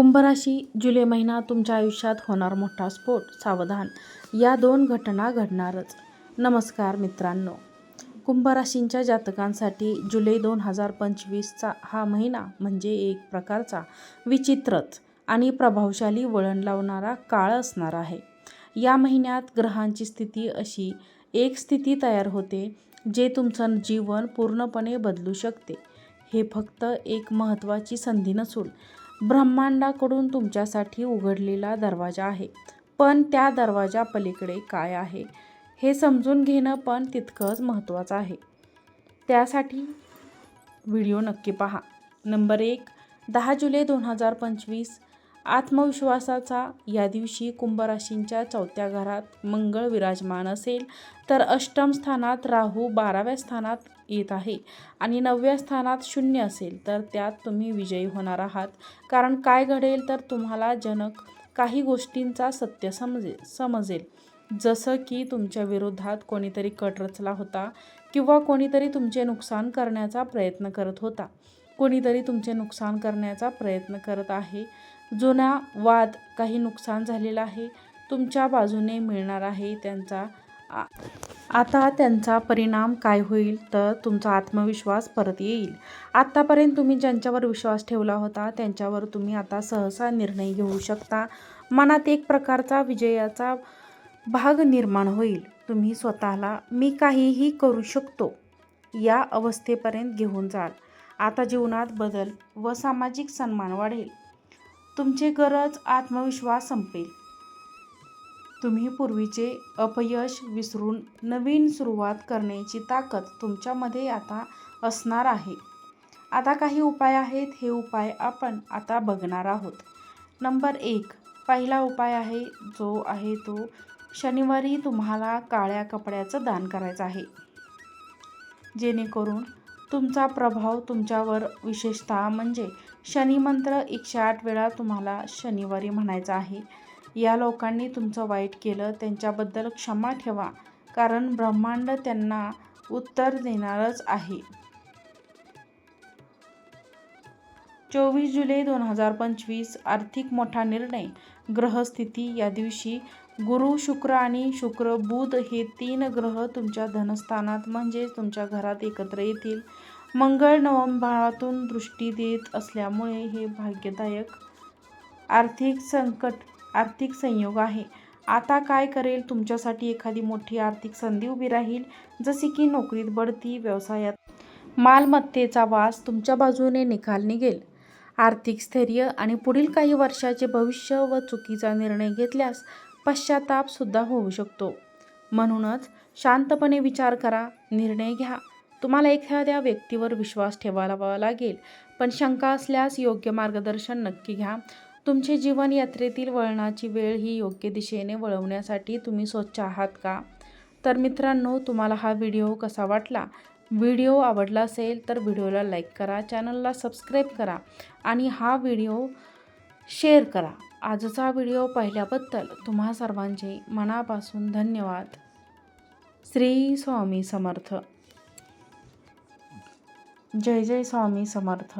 कुंभराशी जुलै महिना तुमच्या आयुष्यात होणार मोठा स्फोट सावधान. या दोन घटना घडणारच. नमस्कार मित्रांनो. कुंभराशींच्या जातकांसाठी जुलै दोन हजार पंचवीसचा हा महिना म्हणजे एक प्रकारचा विचित्रच आणि प्रभावशाली वळण लावणारा काळ असणार आहे. या महिन्यात ग्रहांची स्थिती अशी एक स्थिती तयार होते जे तुमचं जीवन पूर्णपणे बदलू शकते. हे फक्त एक महत्त्वाची संधी नसून ब्रह्मांडाकडून तुमच्यासाठी उघडलेला दरवाजा आहे. पण त्या दरवाजा पलीकडे काय आहे हे समजून घेणं पण तितकंच महत्त्वाचं आहे. त्यासाठी व्हिडिओ नक्की पहा. नंबर एक दहा जुलै दोन हजार पंचवीस आत्मविश्वासाचा या दिवशी कुंभराशींच्या चौथ्या घरात मंगळ विराजमान असेल तर अष्टम स्थानात राहू बाराव्या स्थानात येत आहे आणि नवव्या स्थानात शून्य असेल तर त्यात तुम्ही विजयी होणार आहात. कारण काय घडेल तर तुम्हाला जनक काही गोष्टींचा सत्य समजेल समजेल. जसं की तुमच्या विरोधात कोणीतरी कट रचला होता किंवा कोणीतरी तुमचे नुकसान करण्याचा प्रयत्न करत होता. कोणीतरी तुमचे नुकसान करण्याचा प्रयत्न करत आहे. जुना वाद काही नुकसान झालेला आहे. तुमच्या बाजूने मिळणार आहे त्यांचा आ- आता त्यांचा परिणाम काय होईल तर तुमचा आत्मविश्वास परत येईल. आत्तापर्यंत तुम्ही ज्यांच्यावर विश्वास ठेवला होता त्यांच्यावर तुम्ही आता सहसा निर्णय घेऊ शकता. मनात एक प्रकारचा विजयाचा भाग निर्माण होईल. तुम्ही स्वतःला मी काहीही करू शकतो या अवस्थेपर्यंत घेऊन जाल. आता जीवनात बदल व सामाजिक सन्मान वाढेल. तुमचे गरज आत्मविश्वास संपेल. तुम्ही पूर्वीचे अपयश विसरून नवीन सुरुवात करण्याची ताकद तुमच्यामध्ये आता असणार आहे. आता काही उपाय आहेत हे उपाय आपण आता बघणार आहोत. नंबर एक पहिला उपाय आहे जो आहे तो शनिवारी तुम्हाला काळ्या कपड्याचं दान करायचं आहे. जेणेकरून तुमचा प्रभाव तुमच्यावर विशेषतः म्हणजे शनिमंत्र एकशे आठ वेळा तुम्हाला शनिवारी म्हणायचा आहे. या लोकांनी तुमचं वाईट केलं त्यांच्याबद्दल क्षमा ठेवा कारण ब्रह्मांड त्यांना उत्तर देणारच आहे. चोवीस जुलै दोन हजार पंचवीस आर्थिक मोठा निर्णय. ग्रहस्थिती या दिवशी गुरु शुक्र आणि शुक्र बुध हे तीन ग्रह तुमच्या धनस्थानात म्हणजेच तुमच्या घरात एकत्र येतील. मंगळ नवंबाळातून दृष्टी देत असल्यामुळे हे भाग्यदायक आर्थिक संकट आर्थिक संयोग आहे. आता काय करेल? तुमच्यासाठी एखादी मोठी आर्थिक संधी उभी राहील जसे की नोकरीत बढती व्यवसायात. मालमत्तेचा वास तुमच्या बाजूने निकाल निघेल. आर्थिक स्थैर्य आणि पुढील काही वर्षाचे भविष्य व चुकीचा निर्णय घेतल्यास पश्चातापसुद्धा होऊ शकतो. म्हणूनच शांतपणे विचार करा निर्णय घ्या. तुम्हाला एखाद्या व्यक्तीवर विश्वास ठेवावा लागेल पण शंका असल्यास योग्य मार्गदर्शन नक्की घ्या. तुमचे जीवन यात्रेतील वळणाची वेळ ही योग्य दिशेने वळवण्यासाठी तुम्ही स्वच्छ आहात का? तर मित्रांनो तुम्हाला हा व्हिडिओ कसा वाटला? व्हिडिओ आवडला असेल तर व्हिडिओला लाईक करा चॅनलला सबस्क्राईब करा आणि हा व्हिडिओ शेअर करा. आजचा व्हिडिओ पाहिल्याबद्दल तुम्हा सर्वांचे मनापासून धन्यवाद. श्री स्वामी समर्थ. जय जय स्वामी समर्थ.